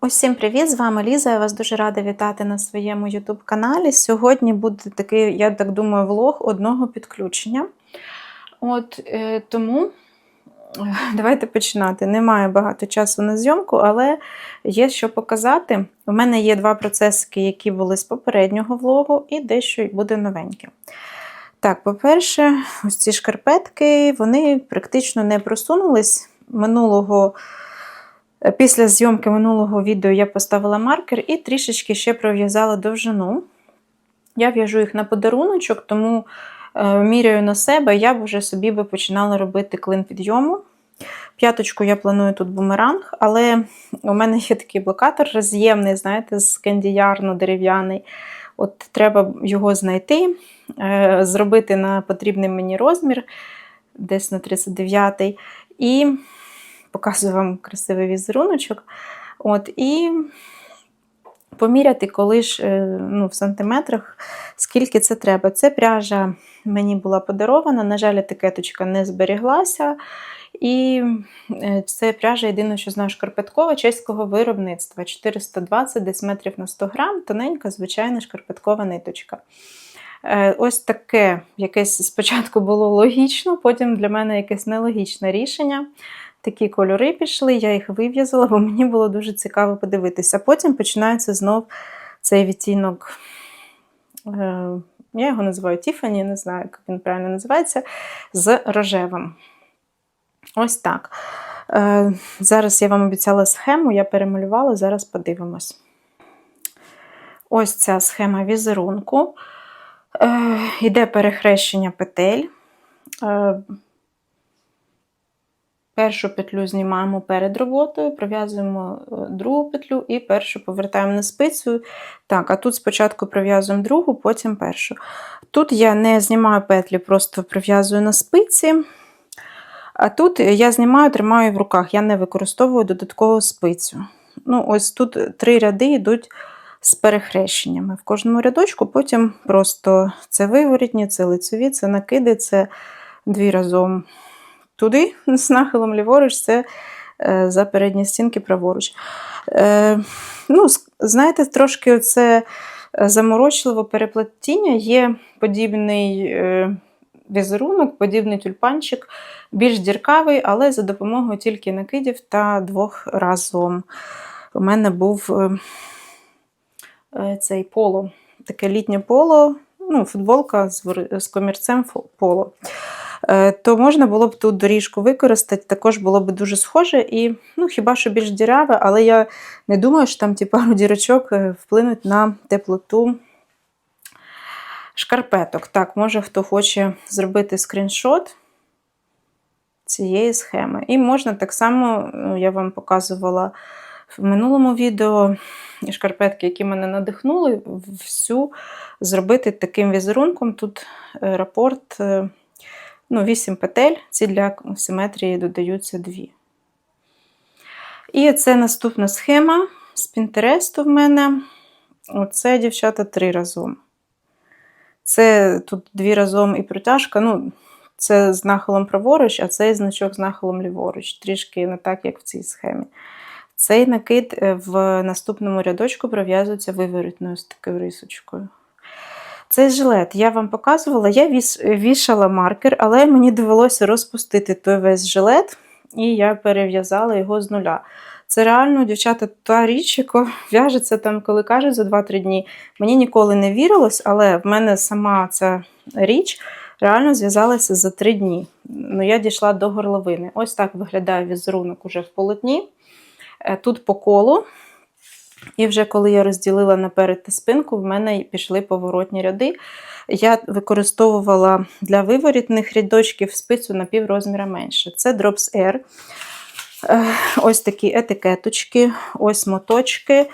Усім привіт! З вами Ліза. Я вас дуже рада вітати на своєму YouTube каналі. Сьогодні буде такий, я так думаю, влог одного підключення. От е, тому е, давайте починати. Немає багато часу на зйомку, але є що показати. У мене є два процеси, які були з попереднього влогу, і дещо буде новеньке. Так, по-перше, ось ці шкарпетки, вони практично не просунулись минулого. Після зйомки минулого відео я поставила маркер і трішечки ще пров'язала довжину. Я в'яжу їх на подаруночок, тому е, міряю на себе, я б вже собі би починала робити клин підйому. П'яточку я планую тут бумеранг, але у мене є такий блокатор роз'ємний, знаєте, з кендіярно-дерев'яний. От Треба його знайти, е, зробити на потрібний мені розмір, десь на 39-й. І показую вам красивий візеруночок. От, І поміряти, коли ж е, ну, в сантиметрах, скільки це треба. Це пряжа мені була подарована, на жаль, етикеточка не зберіглася. І е, це пряжа єдине, що знаю, шкарпеткова чеського виробництва 420 десь метрів на 100 грам, тоненька, звичайна шкарпеткова ниточка. Е, ось таке якесь спочатку було логічно, потім для мене якесь нелогічне рішення. Такі кольори пішли, я їх вив'язала, бо мені було дуже цікаво подивитися. Потім починається знов цей відтінок. Е, я його називаю Тіфані, не знаю, як він правильно називається, з рожевим. Ось так. Е, зараз я вам обіцяла схему, я перемалювала, зараз подивимось. Ось ця схема візерунку. Е, Йде перехрещення петель. Першу петлю знімаємо перед роботою, пров'язуємо е, другу петлю і першу повертаємо на спицю. Так, а тут спочатку пров'язуємо другу, потім першу. Тут я не знімаю петлі, просто пров'язую на спиці. А тут я знімаю, тримаю в руках, я не використовую додаткову спицю. Ну, Ось тут три ряди йдуть з перехрещеннями. В кожному рядочку, потім просто це виворітні, це лицеві, це накиди, це дві разом туди, з нахилом ліворуч, це е, за передні стінки праворуч. Е, ну, Знаєте, трошки це заморочливо переплетіння, є подібний е, візерунок, подібний тюльпанчик, більш діркавий, але за допомогою тільки накидів та двох разом. У мене був цей поло, таке літнє поло, ну, футболка з комірцем поло. Е, то можна було б тут доріжку використати, також було б дуже схоже і ну, хіба що більш діряве, але я не думаю, що там ті пару дірочок е, вплинуть на теплоту шкарпеток. Так, може хто хоче зробити скріншот цієї схеми. І можна так само, ну, я вам показувала в минулому відео шкарпетки, які мене надихнули, всю зробити таким візерунком. Тут е, рапорт ну, 8 петель, ці для симетрії додаються 2. І це наступна схема з Пінтересту в мене. Оце, дівчата, три разом. Це тут дві разом і протяжка. ну, Це з нахилом праворуч, а цей значок з нахилом ліворуч. Трішки не так, як в цій схемі. Цей накид е, в наступному рядочку пров'язується виворітною з такою рисочкою. Цей жилет я вам показувала, я вішала маркер, але мені довелося розпустити той весь жилет, і я перев'язала його з нуля. Це реально, дівчата, та річ, яка в'яжеться там, коли кажуть, за 2-3 дні. Мені ніколи не вірилось, але в мене сама ця річ реально зв'язалася за 3 дні. Ну, Я дійшла до горловини. Ось так виглядає візерунок уже в полотні. Е, тут по колу і вже коли я розділила наперед та спинку, в мене пішли поворотні ряди. Я використовувала для виворітних рядочків спицю на пів розміра менше. Це Drops Air. Е, ось такі етикеточки, ось моточки.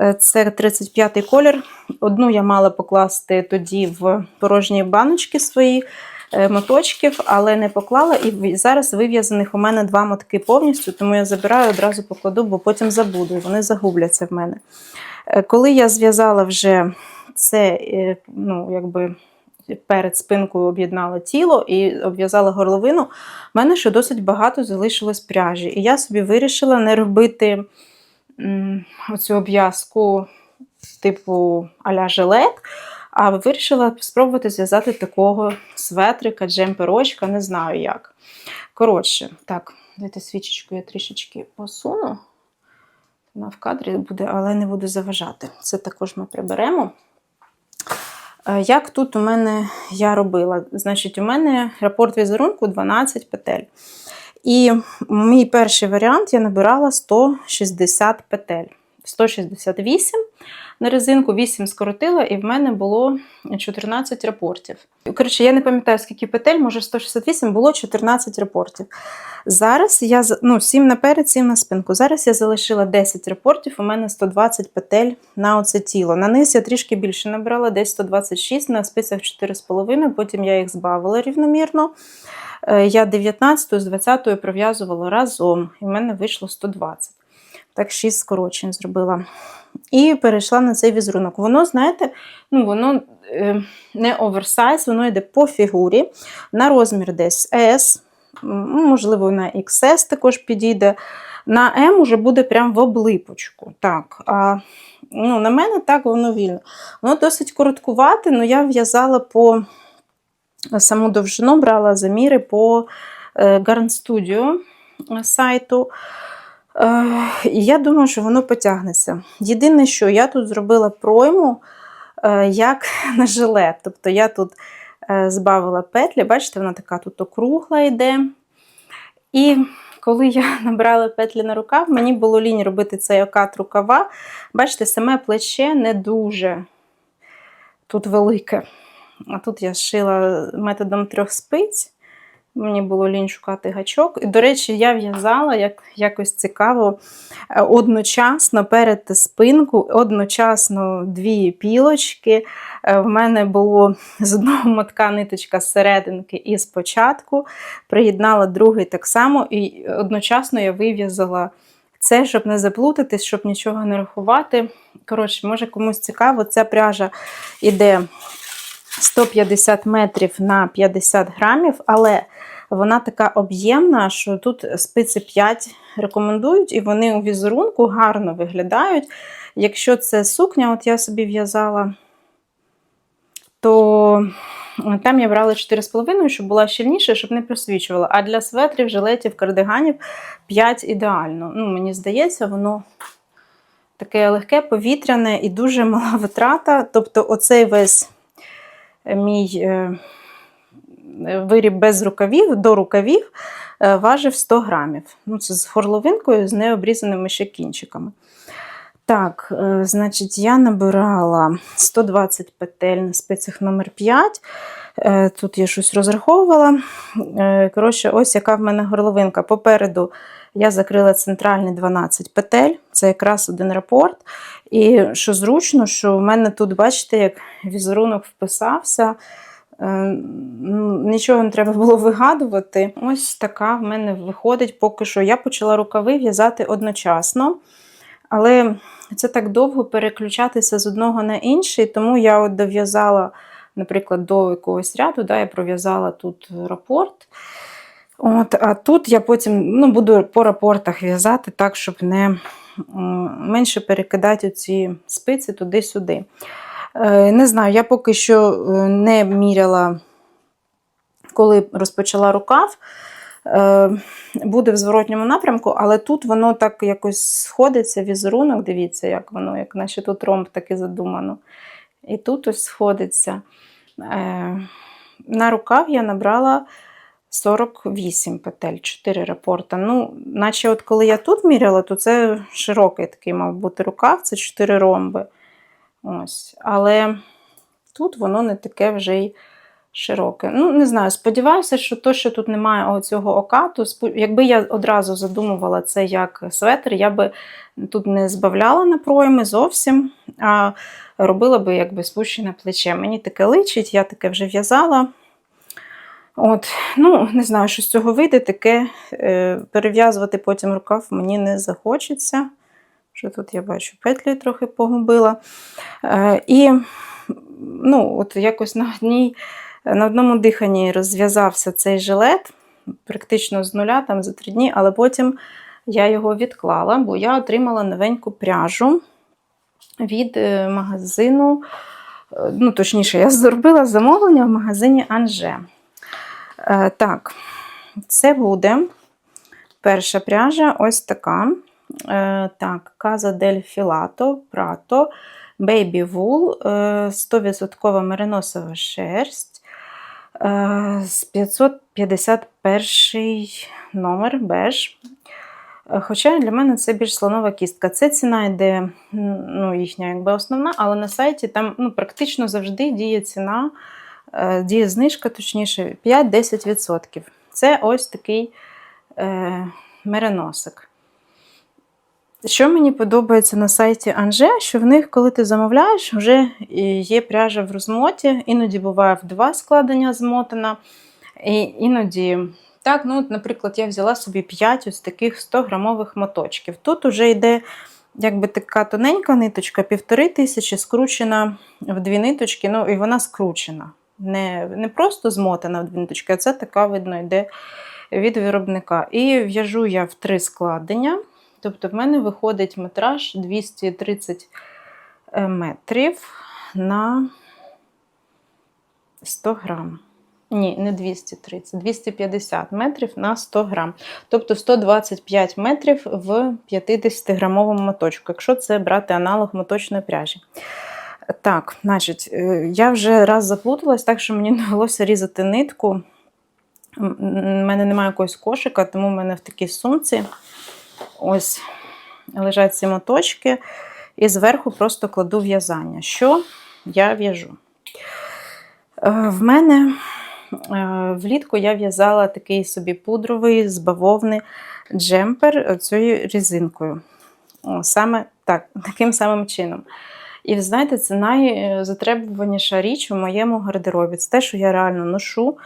Е, це 35-й колір. Одну я мала покласти тоді в порожні баночки свої. Е, моточків, але не поклала. І зараз вив'язаних у мене два мотки повністю, тому я забираю, одразу покладу, бо потім забуду, вони загубляться в мене. Е, коли я зв'язала вже це, е, ну, якби. Перед спинкою об'єднала тіло і обв'язала горловину, в мене ще досить багато залишилось пряжі. І я собі вирішила не робити оцю обв'язку типу а-ля жилет, а вирішила спробувати зв'язати такого светрика, джемперочка, не знаю як. Коротше, так, дайте свічечку я трішечки посуну. Вона в кадрі буде, але не буду заважати. Це також ми приберемо. Е, Як тут у мене я робила? Значить, у мене рапорт візерунку 12 петель. І мій перший варіант я набирала 160 петель. 168 на резинку, 8 скоротила, і в мене було 14 рапортів. Коротше, я не пам'ятаю, скільки петель, може 168, було 14 рапортів. Зараз я ну, 7 наперед, 7 на спинку. Зараз я залишила 10 рапортів, у мене 120 петель на оце тіло. На низ я трішки більше набрала, десь 126, на спицях 4,5, потім я їх збавила рівномірно. Е, Я 19 з 20 пров'язувала разом, і в мене вийшло 120. Так, 6 скорочень зробила. І перейшла на цей візерунок. Воно, знаєте, ну, воно е, не оверсайз, воно йде по фігурі. На розмір десь S, можливо, на XS також підійде. На M уже буде прям в облипочку. Так, а ну, на мене так воно вільно. Воно досить короткувате, але я в'язала по саму довжину, брала заміри по е, Garn Studio сайту. Е, я думаю, що воно потягнеться. Єдине, що я тут зробила пройму е, як на жилет. Тобто я тут е, збавила петлі, бачите, вона така тут округла йде. І коли я набрала петлі на рукав, мені було лінь робити цей окат рукава. Бачите, саме плече не дуже тут велике. А тут я шила методом трьох спиць. Мені було лінь шукати гачок. І, до речі, я в'язала як, якось цікаво е, одночасно перед спинку, одночасно дві пілочки. Е, В мене було з одного мотка ниточка з серединки і спочатку. Приєднала другий так само, і одночасно я вив'язала це, щоб не заплутатись, щоб нічого не рахувати. Коротше, може комусь цікаво, ця пряжа йде 150 метрів на 50 грамів, але вона така об'ємна, що тут спиці 5 рекомендують, і вони у візерунку гарно виглядають. Якщо це сукня, от я собі в'язала, то там я брала 4,5, щоб була щільніша, щоб не просвічувала. А для светрів, жилетів, кардиганів 5 ідеально. Ну, Мені здається, воно таке легке, повітряне і дуже мала витрата. Тобто, оцей весь мій е, виріб без рукавів до рукавів е, важив 100 грамів. Ну, це з горловинкою, з необрізаними ще кінчиками. Так, е, значить, я набирала 120 петель на спицях номер 5. Е, Тут я щось розраховувала. Коротше, ось яка в мене горловинка. Попереду я закрила центральні 12 петель, це якраз один рапорт. І що зручно, що в мене тут, бачите, як візерунок вписався. Е, ну, Нічого не треба було вигадувати. Ось така в мене виходить поки що. Я почала рукави в'язати одночасно. Але це так довго переключатися з одного на інший, тому я от дов'язала, наприклад, до якогось ряду, да, я пров'язала тут рапорт. От, А тут я потім ну, буду по рапортах в'язати так, щоб не менше перекидати ці спиці туди-сюди. Е, Не знаю, я поки що е, не міряла, коли розпочала рукав. Е, Буде в зворотньому напрямку, але тут воно так якось сходиться, візерунок, дивіться, як воно, як наче тут ромб таки задумано. І тут ось сходиться. На рукав я набрала 48 петель, 4 рапорта. Ну, наче от коли я тут міряла, то це широкий такий мав бути рукав, це 4 ромби. Ось. Але тут воно не таке вже й широке. Ну, не знаю, сподіваюся, що то, що тут немає цього окату, якби я одразу задумувала це як светр, я би тут не збавляла на пройми зовсім, а робила би якби спущене плече. Мені таке личить, я таке вже в'язала. От, ну, не знаю, що з цього вийде, таке е, перев'язувати потім рукав мені не захочеться. Що тут я бачу, петлі трохи погубила. Е, і ну, от якось на, одній, на одному диханні розв'язався цей жилет, практично з нуля, там за три дні, але потім Я його відклала, бо я отримала новеньку пряжу від е, магазину. е, Ну, точніше, я зробила замовлення в магазині Анже. Е, Так, це буде перша пряжа ось така. Е, Так, Casa del Filato Prato Baby Wool, е, 100% мериносова шерсть. е, З 551 номер беж. Е, Хоча для мене це більш слонова кістка. Це ціна йде ну, їхня якби основна, але на сайті там ну, практично завжди діє ціна, е, діє знижка, точніше, 5-10%. Це ось такий е, мериносик. Що мені подобається на сайті Анже, що в них, коли ти замовляєш, вже є пряжа в розмоті, іноді буває в два складення змотана. І іноді, так, ну, наприклад, я взяла собі 5 ось таких 100-грамових моточків. Тут вже йде якби така тоненька ниточка, півтори тисячі, скручена в дві ниточки, ну і вона скручена. Не, не просто змотана в двінточки, а це така, видно, йде від виробника. І в'яжу я в три складення. Тобто в мене виходить метраж 230 е, метрів на 100 грам. Ні, не 230, 250 метрів на 100 грам. Тобто 125 метрів в 50-грамовому моточку, якщо це брати аналог моточної пряжі. Так, значить, е, я вже раз заплуталась, так що мені довелося різати нитку. У мене немає якогось кошика, тому в мене в такій сумці. Ось лежать ці моточки, і зверху просто кладу в'язання. Що я в'яжу? Е, В мене е, влітку я в'язала такий собі пудровий з бавовни джемпер цією резинкою. Саме так, таким самим чином. І ви знаєте, це найзатребуваніша річ у моєму гардеробі. Це те, що я реально ношу.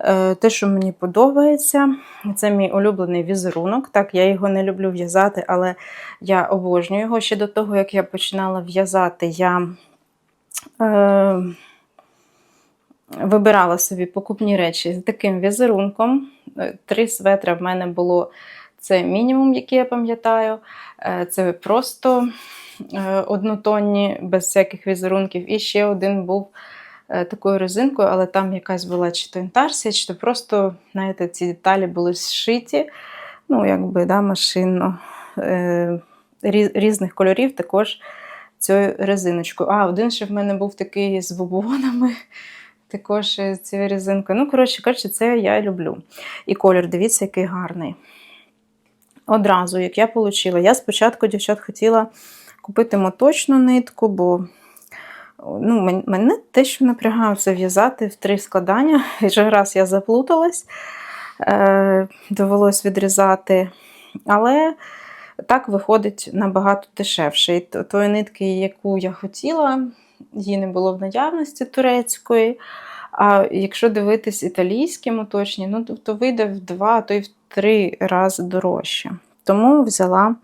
Е, Те, що мені подобається, це мій улюблений візерунок. Так, я його не люблю в'язати, але я обожнюю його. Ще до того, як я починала в'язати, я е, вибирала собі покупні речі з таким візерунком. Е, Три светра в мене було це мінімум, який я пам'ятаю. Е, Це просто однотонні, без всяких візерунків. І ще один був е, такою резинкою, але там якась була чи то інтарсія, чи то просто, знаєте, ці деталі були зшиті, ну, якби, да, машинно, е, різних кольорів також цією резиночкою. А, один ще в мене був такий з бубонами, також цією резинкою. Ну, коротше кажучи, це я люблю. І колір, дивіться, який гарний. Одразу, як я отримала, я спочатку, дівчат, хотіла купити моточну нитку, бо ну, мене те, що напрягає, це в'язати в три складання. І вже раз я заплуталась, е, довелось відрізати. Але так виходить набагато дешевше. І тої нитки, яку я хотіла, її не було в наявності турецької. А якщо дивитись італійські моточні, ну, то, то вийде в два, а то й в три рази дорожче. Тому взяла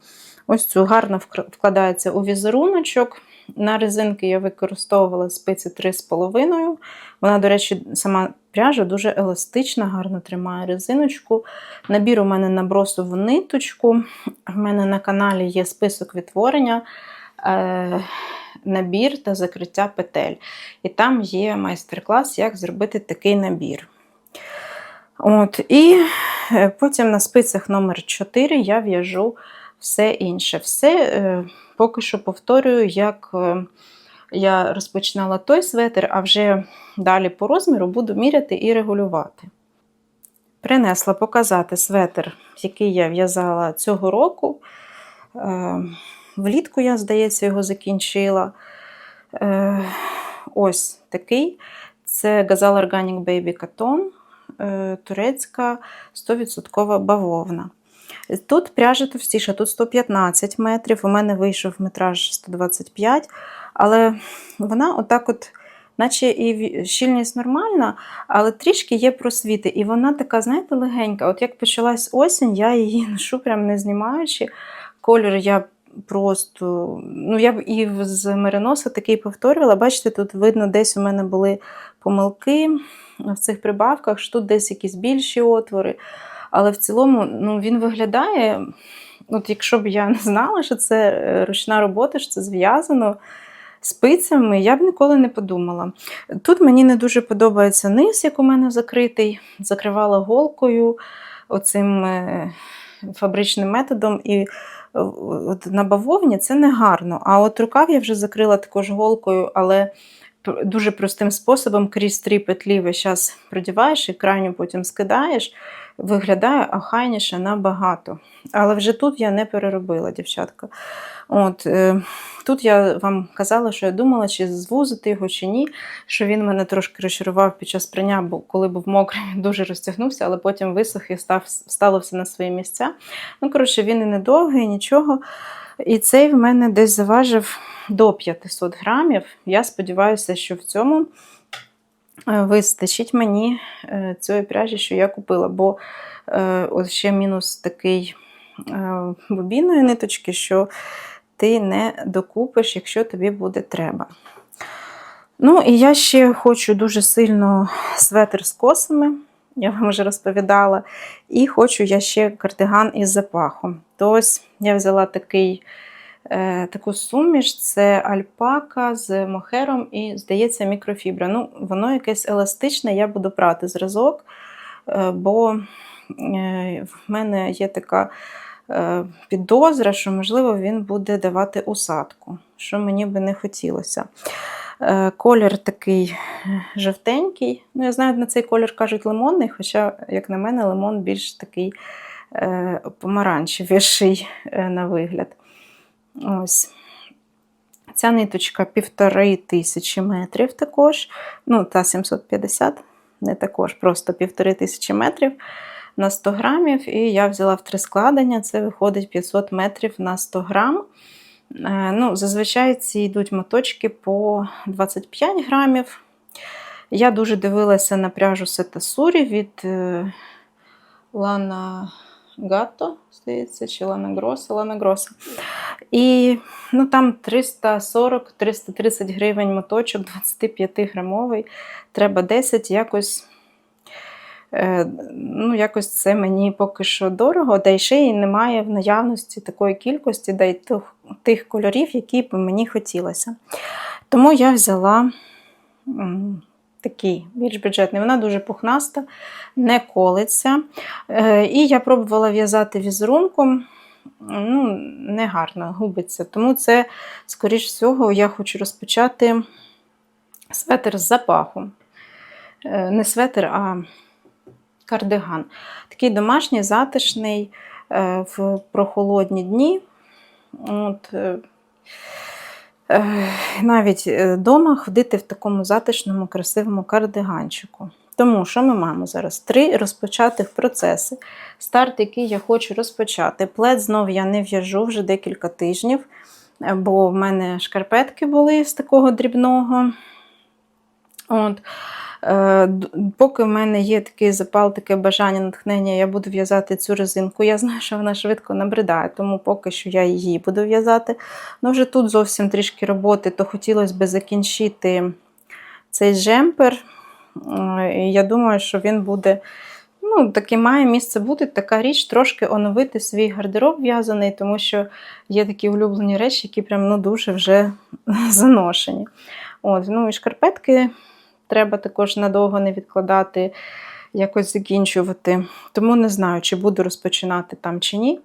ось цю гарно вкладається у візеруночок. На резинки я використовувала спиці 3,5. Вона, до речі, сама пряжа дуже еластична, гарно тримає резиночку. Набір у мене набросу в ниточку. В мене на каналі є список відтворення, е, набір та закриття петель. І там є майстер-клас, як зробити такий набір. От, І е, потім на спицях номер 4 я в'яжу все інше. Все е, поки що повторюю, як е, я розпочинала той светр, а вже далі по розміру буду міряти і регулювати. Принесла показати светр, який я в'язала цього року. Е, Влітку я, здається, його закінчила. Ось такий. Це Gazal Organic Baby Cotton, турецька 100% бавовна. Тут пряжа товстіша, тут 115 метрів. У мене вийшов метраж 125, але вона отак от, наче і щільність нормальна, але трішки є просвіти. І вона така, знаєте, легенька. От як почалась осінь, я її ношу прям не знімаючи. Колір я просто, ну я б і з мериноса такий повторювала. Бачите, тут видно, десь у мене були помилки в цих прибавках, що тут десь якісь більші отвори. Але в цілому ну, він виглядає От якщо б я не знала, що це е, ручна робота, що це зв'язано спицями, я б ніколи не подумала. Тут мені не дуже подобається низ, як у мене закритий, закривала голкою оцим е, фабричним методом. І е, от на бавовні це не гарно. А от рукав я вже закрила також голкою, але дуже простим способом крізь три петлі весь час продіваєш і крайню потім скидаєш, виглядає охайніше набагато. Але вже тут я не переробила, дівчатка. От, е, тут я вам казала, що я думала, чи звузити його, чи ні. Що він мене трошки розчарував під час прання, бо коли був мокрий, дуже розтягнувся, але потім висох і став, стало все на свої місця. Ну, коротше, він і не довгий, нічого. І цей в мене десь заважив до 500 грамів. Я сподіваюся, що в цьому е, вистачить мені е, цієї пряжі, що я купила. Бо е, от ще мінус такий е, ниточки, що ти не докупиш, якщо тобі буде треба. Ну, і я ще хочу дуже сильно светр з косами, я вам вже розповідала. І хочу я ще кардиган із запахом. То ось я взяла такий, е, таку суміш: це альпака з мохером і, здається, мікрофібра. Ну, воно якесь еластичне, я буду прати зразок, е, бо е, в мене є така е, підозра, що, можливо, він буде давати усадку, що мені би не хотілося. Е, Колір такий е, жовтенький. Ну, я знаю, на цей колір кажуть лимонний, хоча, як на мене, лимон більш такий е, помаранчевіший на вигляд. Ось. Ця ниточка півтори тисячі метрів також. Ну, та 750, не також, просто півтори тисячі метрів на 100 грамів. І я взяла в три складення, це виходить 500 метрів на 100 грам. Е, Ну, зазвичай ці йдуть моточки по 25 грамів. Я дуже дивилася на пряжу Сетасурі від е, Лана Гатто, здається, чи Лана Гроса, Лана Гроса. І ну, там 340-330 гривень моточок, 25-грамовий. Треба 10, якось. Е, Ну, якось це мені поки що дорого, да й ще й немає в наявності такої кількості, да й тих, тих кольорів, які б мені хотілося. Тому я взяла такий більш бюджетний. Вона дуже пухнаста, не колиться. Е, І я пробувала в'язати візерунком. Ну, не гарно губиться. Тому це, скоріш всього, я хочу розпочати светр з запаху. Е, Не светр, а кардиган. Такий домашній, затишний е, в прохолодні дні. От, е, е, навіть вдома ходити в такому затишному, красивому кардиганчику. Тому що ми маємо зараз? Три розпочатих процеси. Старт, який я хочу розпочати. Плед знов я не в'яжу вже декілька тижнів, бо в мене шкарпетки були з такого дрібного. От. Е, Поки в мене є такий запал, таке бажання, натхнення, я буду в'язати цю резинку. Я знаю, що вона швидко набридає, тому поки що я її буду в'язати. Ну, вже тут зовсім трішки роботи, то хотілося б закінчити цей джемпер. Е, Я думаю, що він буде. Ну, таки має місце бути така річ, трошки оновити свій гардероб в'язаний, тому що є такі улюблені речі, які прям ну, дуже вже заношені. От, ну і шкарпетки треба також надовго не відкладати, якось закінчувати. Тому не знаю, чи буду розпочинати там чи ні.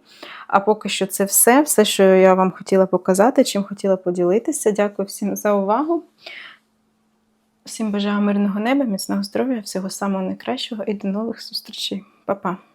А поки що це все, все, що я вам хотіла показати, чим хотіла поділитися. Дякую всім за увагу. Всім бажаю мирного неба, міцного здоров'я, всього самого найкращого і до нових зустрічей. Па-па!